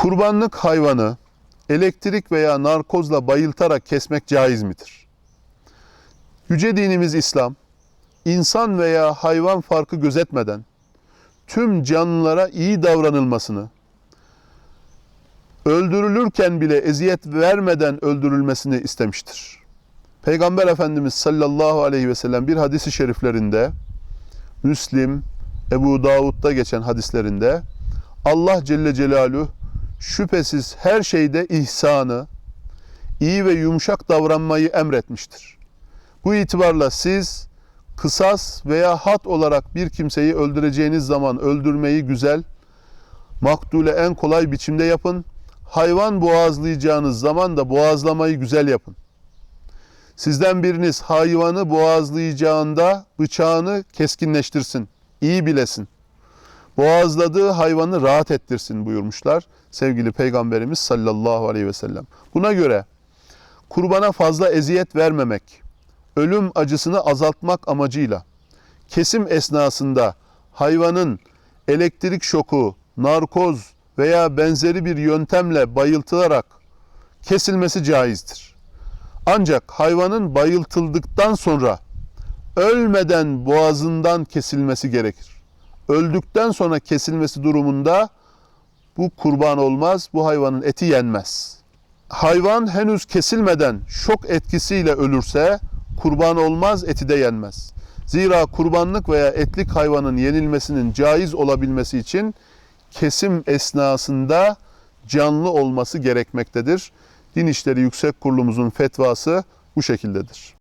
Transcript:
Kurbanlık hayvanı elektrik veya narkozla bayıltarak kesmek caiz midir? Yüce dinimiz İslam, insan veya hayvan farkı gözetmeden tüm canlılara iyi davranılmasını, öldürülürken bile eziyet vermeden öldürülmesini istemiştir. Peygamber Efendimiz sallallahu aleyhi ve sellem bir hadisi şeriflerinde, Müslim, Ebu Davud'da geçen hadislerinde Allah Celle Celaluhu şüphesiz her şeyde ihsanı, iyi ve yumuşak davranmayı emretmiştir. Bu itibarla siz kısas veya hat olarak bir kimseyi öldüreceğiniz zaman öldürmeyi güzel, maktule en kolay biçimde yapın. Hayvan boğazlayacağınız zaman da boğazlamayı güzel yapın. Sizden biriniz hayvanı boğazlayacağında bıçağını keskinleştirsin, iyi bilesin. Boğazladığı hayvanı rahat ettirsin buyurmuşlar sevgili Peygamberimiz sallallahu aleyhi ve sellem. Buna göre kurbana fazla eziyet vermemek, ölüm acısını azaltmak amacıyla kesim esnasında hayvanın elektrik şoku, narkoz veya benzeri bir yöntemle bayıltılarak kesilmesi caizdir. Ancak hayvanın bayıltıldıktan sonra ölmeden boğazından kesilmesi gerekir. Öldükten sonra kesilmesi durumunda bu kurban olmaz, bu hayvanın eti yenmez. Hayvan henüz kesilmeden şok etkisiyle ölürse kurban olmaz, eti de yenmez. Zira kurbanlık veya etlik hayvanın yenilmesinin caiz olabilmesi için kesim esnasında canlı olması gerekmektedir. Din İşleri Yüksek Kurulumuzun fetvası bu şekildedir.